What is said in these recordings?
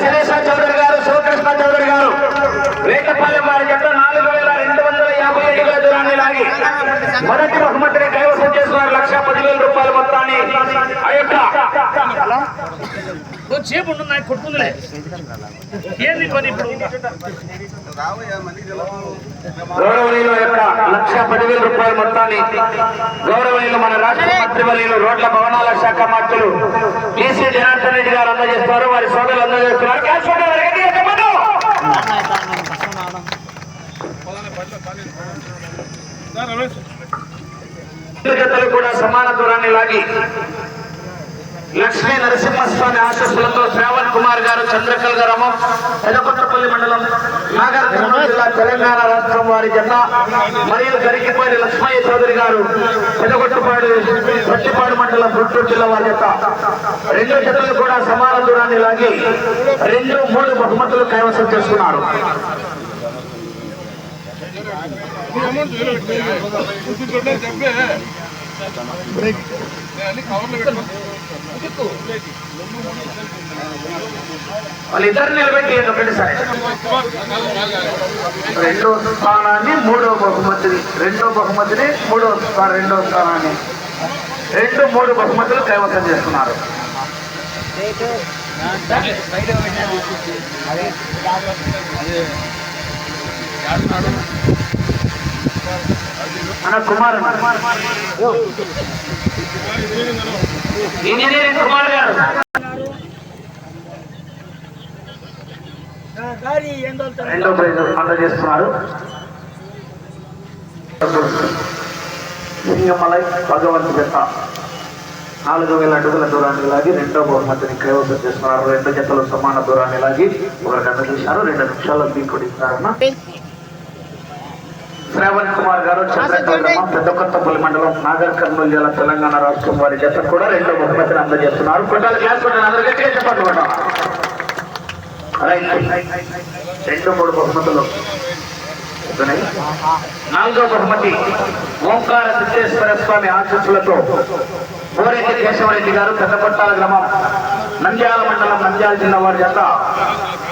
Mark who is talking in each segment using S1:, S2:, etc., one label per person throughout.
S1: శిరీష చౌదరి గారు శివకృష్ణ చౌదరి గారు. వేటపాలెం వారి జత నాలుగు వేల రెండు వందల యాభై అడుగుల దూరాన్ని లాగి మొదటి బహుమతి కైవసం చేసుకున్నారు లక్ష పదివేల రూపాయల మొత్తాన్ని ఆ యొక్క
S2: చేపు ఉన్నాయి కొట్టుకుందిలే. ఏంది పని ఇప్పుడు?
S1: గౌరవనీయుల యొక్క లక్ష పదివేల రూపాయల మొత్తాన్ని గౌరవనీయులు మన రాష్ట్ర మంత్రివర్యులు రోడ్ల భవనాల శాఖ మంత్రులు టీసీ జనార్దన్ రెడ్డి గారు అందజేస్తున్నారు వారి సోదరులు అందజేస్తున్నారు. క్యాష్ కూడా సమాన దూరాన్ని లాగి లక్ష్మీ నరసింహస్వామి ఆశస్సులతో శ్రావణ్ కుమార్ గారు చంద్రకల్ గ్రామం పెదకొట్టపల్లి మండలం నాగార్జున జిల్లా తెలంగాణ రాష్ట్రం వారి జత. మరియు గరికిపాడి లక్ష్మయ్య చౌదరి గారు పెదగొట్టుపాడు పట్టిపాడు మండలం గుంటూరు జిల్లా వారి జత. రెండు జతలు కూడా సమాన దూరాన్ని లాగి రెండు మూడు బహుమతులు కైవసం చేసుకున్నారు. వాళ్ళిద్దరు నిలబెట్టి ఒకటి సార్. రెండో స్థానాన్ని మూడో బహుమతిని రెండో బహుమతిని మూడో రెండో స్థానాన్ని. రెండు మూడు బహుమతులు కైవసం చేస్తున్నారు. మన కుమార్ ఇంజనీరింగ్ కుమార్ గారు? రెండో ప్రైజ్ అందజేస్తున్నారు సింగమలై భగవంత్ జత. నాలుగు వేల అడుగుల దూరాన్ని లాగి రెండో బహుమతిని కైవసం చేస్తున్నారు. రెండు జతలు సమాన దూరాన్ని లాగి ఒకరికి అందజేశారు రెండు నిమిషాల్లో బీకొడిస్తారన్న శ్రావణ్ కుమార్ గారు చంద్రగ్రామం పెద్దకొత్తపల్లి మండలం నాగర్ కర్నూలు జిల్లా తెలంగాణ రాష్ట్రం వారి జత కూడా రెండో బహుమతిని అందజేస్తున్నారు. కొట్టాల క్లాస్ కొట్టాలి చెప్పండి రెండు మూడు బహుమతులు. నాలుగో బహుమతి ఓంకార సిద్ధేశ్వర స్వామి ఆశీస్సులతో కోరెడ్డి కేశవరెడ్డి గారు పెద్దపట్టాల గ్రామం. నంద్యాల మండలం నంద్యాల జిల్లా వారి చేత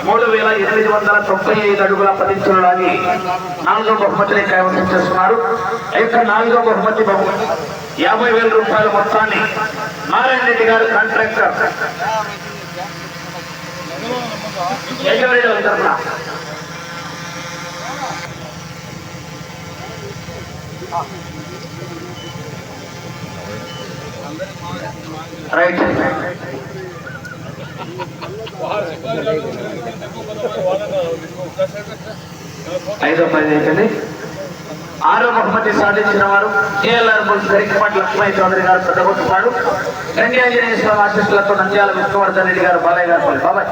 S1: మూడు వేల ఎనిమిది వందల తొంభై ఐదు అడుగుల పదించులని నాలుగో బహుమతిని కైవసం చేస్తున్నారు. ఈ యొక్క నాలుగో బహుమతి బహు యాభై వేల రూపాయల మొత్తాన్ని నారాయణ రెడ్డి గారు కాంట్రాక్టర్ రైట్ రైట్. ఐదో పది అయిపోయింది. ఆరో బహుమతి సాధించిన వారు కేఎల్ఆర్ బుల్స్ గరికపాటి లక్ష్మయ్య చౌదరి గారు పెద్దగొట్టుపాడు గండి ఆంజనేయ స్వామి ఆశీస్సులతో నంద్యాల విష్ణువర్ధన్ రెడ్డి గారు బాలయ్య గారు బాబాయ్.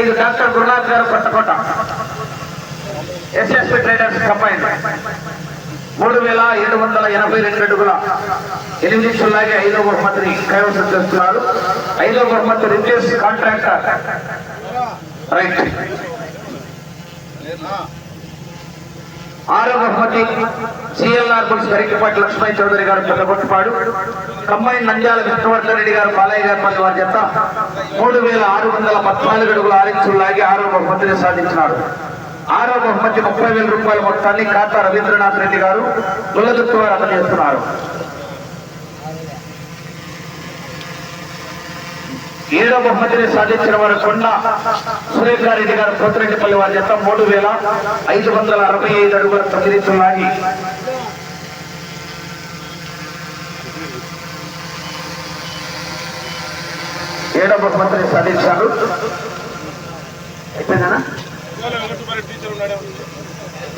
S1: ఐదు డాక్టర్ గురునాథ్ గారు కొత్తకోట. ఎస్ఎస్పి ట్రేడర్స్ కంపైన్ మూడు వేల ఏడు వందల ఎనభై రెండు అడుగుల ఎనిమిది లాగే ఐదో బహుమతిని కైవసం చేస్తున్నారు. ఐదో బహుమతి రిజెస్ కాంట్రాక్టర్ రైట్ ఆరో బహుమతి సిఎల్ఆర్ గురించి గరికపాటి లక్ష్మణ్ చౌదరి గారు పెద్దగొట్టుపాడు. కంబైన్ నంద్యాల విష్ణువర్ధన్ రెడ్డి గారు బాలయ్య గారు పల్లి వారి చెత్త మూడు వేల ఆరు వందల పద్నాలుగు అడుగుల ఆరించులు లాగి ఆరో బహుమతిని సాధించినారు. ఆరో బహుమతి ముప్పై వేల రూపాయల మొత్తాన్ని ఖాతా రవీంద్రనాథ్ రెడ్డి గారు దుల్లదుత్తు వారు అందజేస్తున్నారు ఏడో బహుమతిని సాధించిన వారు కొండ సురేఖారెడ్డి గారు పోతిరెడ్డిపల్లి వారి జత మూడు వేల ఐదు వందల అరవై ఐదు అడుగుల తొమ్మిది సున్నాగి ఏడో బహుమతిని సాధించారు.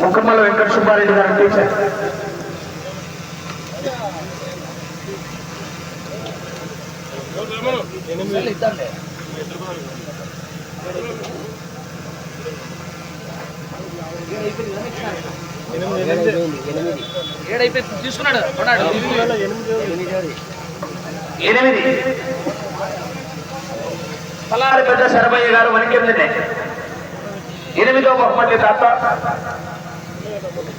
S1: ముఖమ్మల వెంకట సుబ్బారెడ్డి గారు టీచర్.
S2: ఏడైపోయి తీసుకున్నాడు కొన్నాడు.
S1: ఎనిమిది. పలారి పెద్ద శరభయ్య గారు వణికెందునే ఎనిమిదో బహుమతి తాత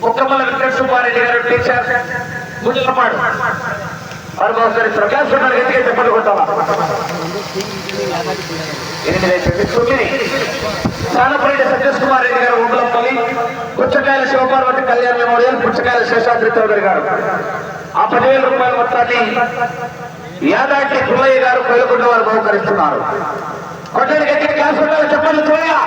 S1: కుక్కమల వెంకట సుబ్బారెడ్డి గారు టీచర్. గుడ్లపాడు వారు ఒకసారి ప్రకాశ్ ఉన్నాడు గట్టిగా చెప్పండి కొట్టాలా ఎనిమిది అయిపోయింది తొమ్మిది సానపరెడ్డి సతీష్ కుమార్ రెడ్డి గారు ఊగులంపల్లి పుచ్చకాయల శివపార్వతి కళ్యాణ మెమోరియల్ పుచ్చకాయల శేషాద్రి చౌదరి గారు. ఆ పదివేల రూపాయల మొత్తాన్ని యాదాటి పుల్లయ్య గారు కొయ్యకుంట వారు బహుకరిస్తున్నారు. కొట్టడి గట్టి క్లాస్ ఉండాలి చెప్పండి చూడయా?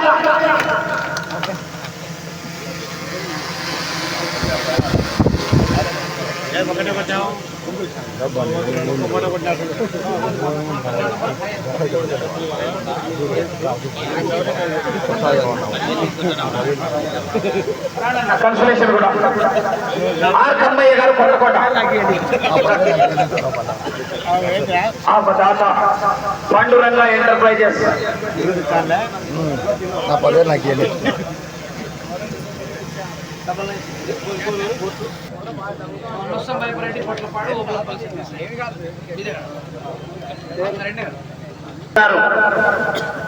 S1: కన్సలేషన్ కూడా. ఆర్ కమ్మయ్య గారు కొట్టకోట ఆ దాత పండురంగ ఎంటర్ప్రైజెస్.
S3: నా పదే నాకు ఇవ్వలేదు
S2: Reddy Potlapadu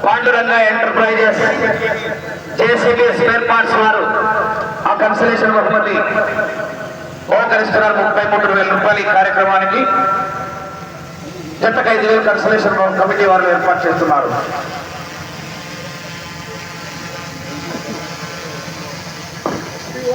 S1: Panduranga enterprises JCB spare parts వారు ఆ కన్సలేషన్ బహుమతి బహుకరిస్తున్నారు. ముప్పై మూడు వేల రూపాయలు ఈ కార్యక్రమానికి. జతకు ఐదు వేలు కన్సలేషన్ కమిటీ వారు ఏర్పాటు చేస్తున్నారు.